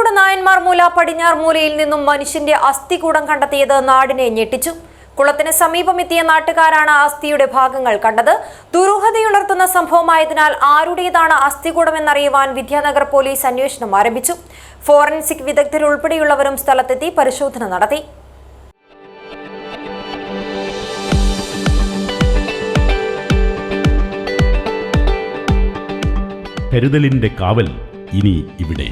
Kasaragod Nayanmarmoola പടിഞ്ഞാർ മൂലയിൽ നിന്നും മനുഷ്യന്റെ അസ്ഥികൂടം കണ്ടെത്തിയത് നാടിനെ ഞെട്ടിച്ചു. കുളത്തിന് സമീപമെത്തിയ നാട്ടുകാരാണ് അസ്ഥിയുടെ ഭാഗങ്ങൾ കണ്ടത്. ദുരൂഹതയുണർത്തുന്ന സംഭവമായതിനാൽ ആരുടേതാണ് അസ്ഥികൂടമെന്നറിയുവാൻ വിദ്യാനഗർ പോലീസ് അന്വേഷണം ആരംഭിച്ചു. ഫോറൻസിക് വിദഗ്ധരുൾപ്പെടെയുള്ളവരും സ്ഥലത്തെത്തി പരിശോധന നടത്തി. കരുതലിന്റെ കാവൽ ഇനി ഇവിടെ.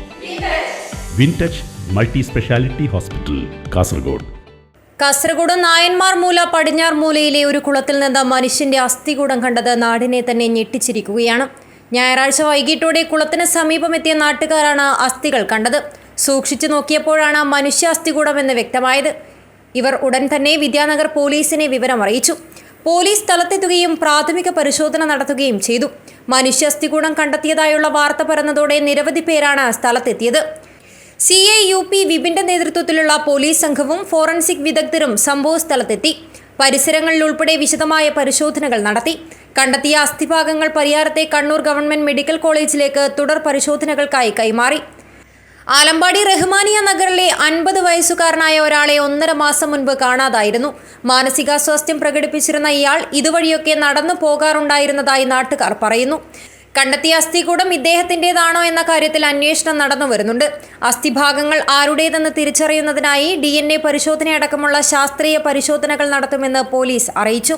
Wintouch multi speciality hospital Kasaragod. Kasaragod Nayanmarmoola പടിഞ്ഞാർ മൂലയിലെ ഒരു കുളത്തിൽ നിന്ന് മനുഷ്യന്റെ അസ്ഥികൂടം കണ്ടത് നാടിനെ തന്നെ ഞെട്ടിച്ചിരിക്കുകയാണ്. ഞായറാഴ്ച വൈകിട്ടോടെ കുളത്തിന് സമീപമെത്തിയ നാട്ടുകാരാണ് അസ്ഥികൾ കണ്ടത്. സൂക്ഷിച്ചു നോക്കിയപ്പോഴാണ് മനുഷ്യ അസ്ഥികൂടം എന്ന് വ്യക്തമായത്. ഇവർ ഉടൻ തന്നെ വിദ്യാനഗർ പോലീസിനെ വിവരമറിയിച്ചു. പോലീസ് സ്ഥലത്തെത്തുകയും പ്രാഥമിക പരിശോധന നടത്തുകയും ചെയ്തു. മനുഷ്യ അസ്ഥികൂടം കണ്ടെത്തിയതായുള്ള വാർത്ത പരന്നതോടെ നിരവധി പേരാണ് സ്ഥലത്തെത്തിയത്. സി എ യു പി വിപിന്റെ നേതൃത്വത്തിലുള്ള പോലീസ് സംഘവും ഫോറൻസിക് വിദഗ്ധരും സംഭവസ്ഥലത്തെത്തി പരിസരങ്ങളിൽ ഉൾപ്പെടെ വിശദമായ പരിശോധനകൾ നടത്തി. കണ്ടെത്തിയ അസ്ഥിഭാഗങ്ങൾ പരിയാരത്തെ കണ്ണൂർ ഗവൺമെന്റ് മെഡിക്കൽ കോളേജിലേക്ക് തുടർ പരിശോധനകൾക്കായി കൈമാറി. ആലമ്പാടി റഹ്മാനിയ നഗറിലെ അൻപത് വയസ്സുകാരനായ ഒരാളെ ഒന്നര മാസം മുൻപ് കാണാതായിരുന്നു. മാനസികാസ്വാസ്ഥ്യം പ്രകടിപ്പിച്ചിരുന്ന ഇയാൾ ഇതുവഴിയൊക്കെ നടന്നു പോകാറുണ്ടായിരുന്നതായി നാട്ടുകാർ പറയുന്നു. കണ്ടെത്തിയ അസ്ഥികൂടം ഇദ്ദേഹത്തിന്റെതാണോ എന്ന കാര്യത്തിൽ അന്വേഷണം നടന്നു വരുന്നുണ്ട്. അസ്ഥിഭാഗങ്ങൾ ആരുടേതെന്ന് തിരിച്ചറിയുന്നതിനായി ഡി എൻ എ പരിശോധനയടക്കമുള്ള ശാസ്ത്രീയ പരിശോധനകൾ നടത്തുമെന്ന് പോലീസ് അറിയിച്ചു.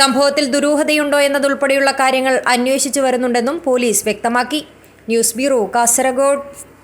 സംഭവത്തിൽ ദുരൂഹതയുണ്ടോ എന്നതുൾപ്പെടെയുള്ള കാര്യങ്ങൾ അന്വേഷിച്ചു വരുന്നുണ്ടെന്നും പോലീസ് വ്യക്തമാക്കി. News bureau Kasaragod.